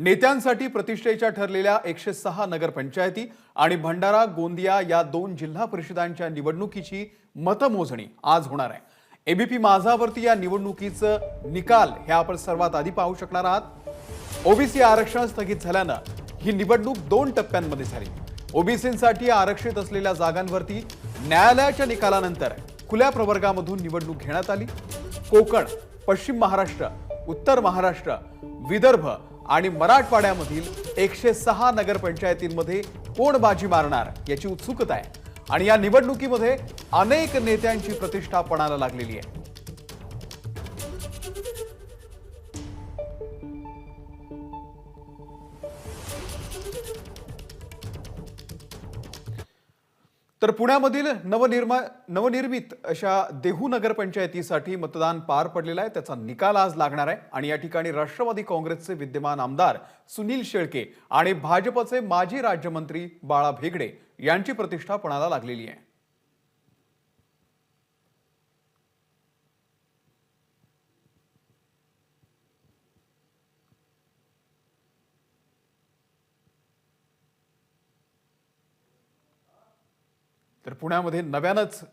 नेत्यांसाठी प्रतिष्ठेच्या ठरलेल्या एकशे सहा नगरपंचायती आणि भंडारा गोंदिया या दोन जिल्हा परिषदांच्या निवडणुकीची मतमोजणी आज होणार आहे. एबीपी माझावरती या निवडणुकीचं निकाल हे आपण सर्वात आधी पाहू शकणार आहात. ओबीसी आरक्षण स्थगित झाल्यानं ही निवडणूक दोन टप्प्यांमध्ये झाली. ओबीसींसाठी आरक्षित असलेल्या जागांवरती न्यायालयाच्या निकालानंतर खुल्या प्रवर्गामधून निवडणूक घेण्यात आली. कोकण पश्चिम महाराष्ट्र उत्तर महाराष्ट्र विदर्भ आणि मराठवाड्यामधील एकशे सहा नगरपंचायतींमध्ये कोण बाजी मारणार याची उत्सुकता आहे. आणि या निवडणुकीमध्ये अनेक नेत्यांची प्रतिष्ठा पणाला लागलेली आहे. तर पुण्यामधील नवनिर्मा नवनिर्मित अशा देहू नगरपंचायतीसाठी मतदान पार पडलेलं आहे. त्याचा निकाल आज लागणार आहे. आणि या ठिकाणी राष्ट्रवादी काँग्रेसचे विद्यमान आमदार सुनील शेळके आणि भाजपचे माजी राज्यमंत्री बाळा भेगडे यांची प्रतिष्ठा पणाला लागलेली आहे. तर पुण्यामध्ये नव्यानंच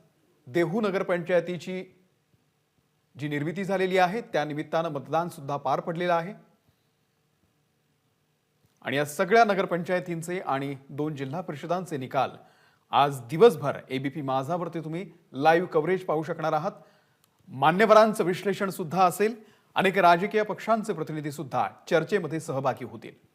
देहू नगरपंचायतीची जी निर्मिती झालेली आहे त्या निमित्तानं मतदान सुद्धा पार पडलेलं आहे. आणि या सगळ्या नगरपंचायतींचे आणि दोन जिल्हा परिषदांचे निकाल आज दिवसभर एबीपी माझावरती तुम्ही लाईव्ह कव्हरेज पाहू शकणार आहात. मान्यवरांचं विश्लेषण सुद्धा असेल. अनेक राजकीय पक्षांचे प्रतिनिधी सुद्धा चर्चेमध्ये सहभागी होतील.